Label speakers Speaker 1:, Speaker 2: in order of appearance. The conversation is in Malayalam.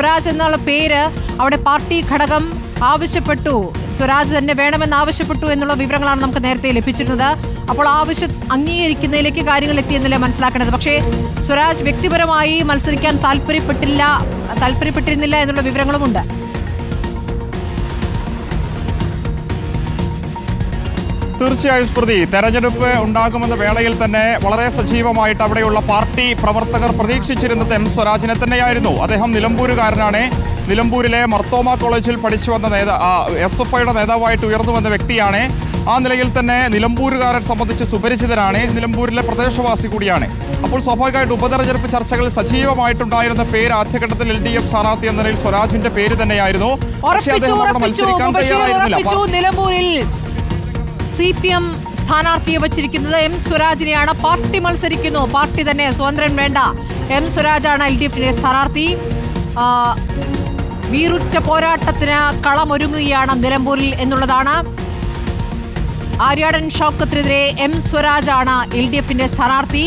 Speaker 1: സ്വരാജ് എന്നുള്ള പേര് അവിടെ പാർട്ടി ഘടകം ആവശ്യപ്പെട്ടു. സ്വരാജ് തന്നെ വേണമെന്ന് ആവശ്യപ്പെട്ടു എന്നുള്ള വിവരങ്ങളാണ് നമുക്ക് നേരത്തെ ലഭിച്ചിരുന്നത്. അപ്പോൾ ആവശ്യം അംഗീകരിക്കുന്നതിലേക്ക് കാര്യങ്ങൾ എത്തിയെന്നല്ലേ മനസ്സിലാക്കേണ്ടത്? പക്ഷേ സ്വരാജ് വ്യക്തിപരമായി മത്സരിക്കാൻ താല്പര്യപ്പെട്ടില്ല താല്പര്യപ്പെട്ടിരുന്നില്ല എന്നുള്ള വിവരങ്ങളുമുണ്ട്.
Speaker 2: തീർച്ചയായും സ്മൃതി തെരഞ്ഞെടുപ്പ് ഉണ്ടാകുമെന്ന വേളയിൽ തന്നെ വളരെ സജീവമായിട്ട് അവിടെയുള്ള പാർട്ടി പ്രവർത്തകർ പ്രതീക്ഷിച്ചിരുന്നത് എം സ്വരാജിനെ തന്നെയായിരുന്നു. അദ്ദേഹം നിലമ്പൂരുകാരനാണ്. നിലമ്പൂരിലെ മർത്തോമ കോളേജിൽ പഠിച്ചു വന്ന നേതാ എസ് എഫ് ഐയുടെ നേതാവായിട്ട് ഉയർന്നു വന്ന വ്യക്തിയാണ്. ആ നിലയിൽ തന്നെ നിലമ്പൂരുകാരെ സംബന്ധിച്ച് സുപരിചിതരാണ് നിലമ്പൂരിലെ പ്രദേശവാസി കൂടിയാണ്. അപ്പോൾ സ്വാഭാവികമായിട്ട് ഉപതെരഞ്ഞെടുപ്പ് ചർച്ചകൾ സജീവമായിട്ടുണ്ടായിരുന്ന പേര് ആദ്യഘട്ടത്തിൽ എൽ ഡി എഫ് സ്ഥാനാർത്ഥി എന്ന നിലയിൽ സ്വരാജിന്റെ പേര് തന്നെയായിരുന്നു. പക്ഷേ അദ്ദേഹം അവിടെ മത്സരിക്കാൻ തയ്യാറായിരുന്നില്ല.
Speaker 1: നിലമ്പൂരിൽ സി പി എം സ്ഥാനാർത്ഥിയെ വച്ചിരിക്കുന്നത് എം സ്വരാജിനെയാണ്. പാർട്ടി മത്സരിക്കുന്നു. പാർട്ടി തന്നെ സ്വതന്ത്രൻ വേണ്ട. എം സ്വരാജാണ് എൽ ഡി എഫിന്റെ സ്ഥാനാർത്ഥി. വീറുറ്റ പോരാട്ടത്തിന് കളമൊരുങ്ങുകയാണ് നിലമ്പൂരിൽ എന്നുള്ളതാണ്. ആര്യാടൻ ഷൗക്കത്തിനെതിരെ എം സ്വരാജാണ് എൽ ഡി എഫിന്റെ സ്ഥാനാർത്ഥി.